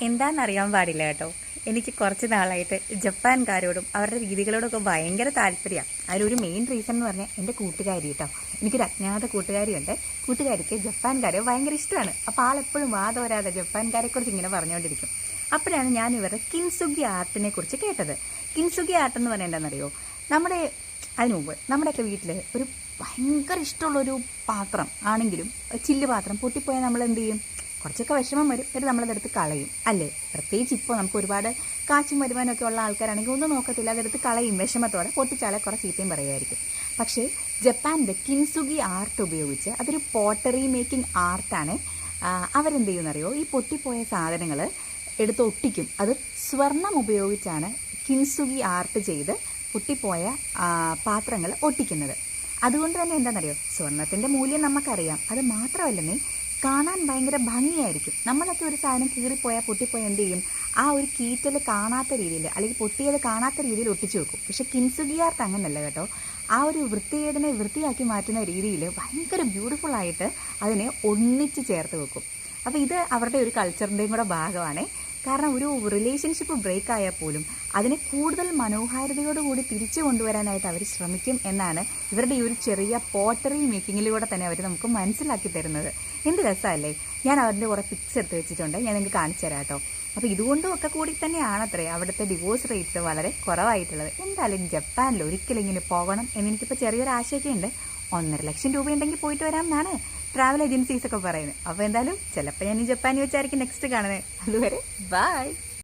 എന്താണെന്നറിയാൻ പാടില്ല കേട്ടോ. എനിക്ക് കുറച്ച് നാളായിട്ട് ജപ്പാൻകാരോടും അവരുടെ രീതികളോടൊക്കെ ഭയങ്കര താല്പര്യമാണ് അതിലൊരു മെയിൻ റീസൺ എന്ന് പറഞ്ഞാൽ എന്റെ കൂട്ടുകാരി കേട്ടോ. എനിക്കൊരു അജ്ഞാത കൂട്ടുകാരിയുണ്ട്. കൂട്ടുകാരിക്ക് ജപ്പാൻകാരെ ഭയങ്കര ഇഷ്ടമാണ് അപ്പോൾ ആളെപ്പോഴും വാദവരാതെ ജപ്പാൻകാരെക്കുറിച്ച് ഇങ്ങനെ പറഞ്ഞുകൊണ്ടിരിക്കും അപ്പോഴാണ് ഞാൻ ഇവരുടെ കിൻസുഗി ആർട്ടിനെ കുറിച്ച് കേട്ടത്. കിൻസുഗി ആർട്ട് എന്ന് പറഞ്ഞാൽ നമ്മുടെ അതിനു മുമ്പ് നമ്മുടെയൊക്കെ വീട്ടിൽ ഒരു ഭയങ്കര ഇഷ്ടമുള്ളൊരു പാത്രം ആണെങ്കിലും ചില്ല് പാത്രം പൊട്ടിപ്പോയാൽ നമ്മൾ എന്ത് ചെയ്യും? കുറച്ചൊക്കെ വിഷമം വരും. എന്നിട്ട് നമ്മളതെടുത്ത് കളയും. അല്ലേ? പ്രത്യേകിച്ച് ഇപ്പോൾ നമുക്ക് ഒരുപാട് കാച്ചും വരുമാനമൊക്കെ ഉള്ള ആൾക്കാരാണെങ്കിൽ ഒന്നും നോക്കത്തില്ല. അതെടുത്ത് കളയും. വിഷമത്തോടെ പൊട്ടിച്ചാലെ കുറേ ചീത്തയും പറയുമായിരിക്കും. പക്ഷേ ജപ്പാന്റെ കിൻസുഗി ആർട്ട് ഉപയോഗിച്ച് അതൊരു പോട്ടറി മേക്കിംഗ് ആർട്ടാണ് അവരെന്ത് ചെയ്യുമെന്നറിയോ ഈ പൊട്ടിപ്പോയ സാധനങ്ങൾ എടുത്ത് ഒട്ടിക്കും. അത് സ്വർണം ഉപയോഗിച്ചാണ് കിൻസുഗി ആർട്ട് ചെയ്ത് പൊട്ടിപ്പോയ പാത്രങ്ങൾ ഒട്ടിക്കുന്നത്. അതുകൊണ്ട് തന്നെ എന്താണെന്നറിയോ സ്വർണത്തിന്റെ മൂല്യം നമുക്കറിയാം. അത് മാത്രമല്ലെന്നേ കാണാൻ ഭയങ്കര ഭംഗിയായിരിക്കും. നമ്മളൊക്കെ ഒരു സാധനം കീറിപ്പോയാൽ പൊട്ടിപ്പോയാൽ എന്ത് ചെയ്യും? ആ ഒരു കീറ്റൽ കാണാത്ത രീതിയിൽ അല്ലെങ്കിൽ പൊട്ടിയത് കാണാത്ത രീതിയിൽ ഒട്ടിച്ചു വെക്കും. പക്ഷെ കിൻസുഗി ആർട്ട് അങ്ങനല്ല കേട്ടോ. ആ ഒരു വൃത്തികേടിനെ വൃത്തിയാക്കി മാറ്റുന്ന രീതിയിൽ ഭയങ്കര ബ്യൂട്ടിഫുൾ ആയിട്ട് അതിനെ ഒന്നിച്ച് ചേർത്ത് വെക്കും. അപ്പോൾ ഇത് അവരുടെ ഒരു കൾച്ചറിന്റെയും കൂടെ ഭാഗമാണ്. കാരണം ഒരു റിലേഷൻഷിപ്പ് ബ്രേക്ക് ആയാൽ പോലും അതിനെ കൂടുതൽ മനോഹാരിതയോടുകൂടി തിരിച്ചു കൊണ്ടുവരാനായിട്ട് അവർ ശ്രമിക്കും എന്നാണ് ഇവരുടെ ഈ ഒരു ചെറിയ പോട്ടറി മേക്കിങ്ങിലൂടെ തന്നെ അവർ നമുക്ക് മനസ്സിലാക്കി തരുന്നത്. എന്ത് രസമല്ലേ? ഞാൻ അവരുടെ കുറേ പിക്സ് എടുത്ത് വെച്ചിട്ടുണ്ട്. ഞാൻ നിങ്ങൾക്ക് കാണിച്ചു തരാം കേട്ടോ. അപ്പോൾ ഇതുകൊണ്ടും ഒക്കെ കൂടി തന്നെയാണ് അത്രേ അവിടുത്തെ ഡിവോഴ്സ് റേറ്റ്സ് വളരെ കുറവായിട്ടുള്ളത്. എന്തായാലും ജപ്പാനിൽ ഒരിക്കലും ഇങ്ങനെ പോകണം എന്നെനിക്കിപ്പോൾ ചെറിയൊരു ആശയൊക്കെ ഉണ്ട്. ഒന്നര ലക്ഷം രൂപ ഉണ്ടെങ്കിൽ പോയിട്ട് വരാം എന്നാണ് ട്രാവൽ ഏജൻസീസ് ഒക്കെ പറയുന്നത്. അപ്പോൾ എന്തായാലും ചിലപ്പോൾ ഞാൻ ഈ ജപ്പാനിൽ വെച്ചായിരിക്കും നെക്സ്റ്റ് കാണുന്നത്. അതുവരെ ബൈ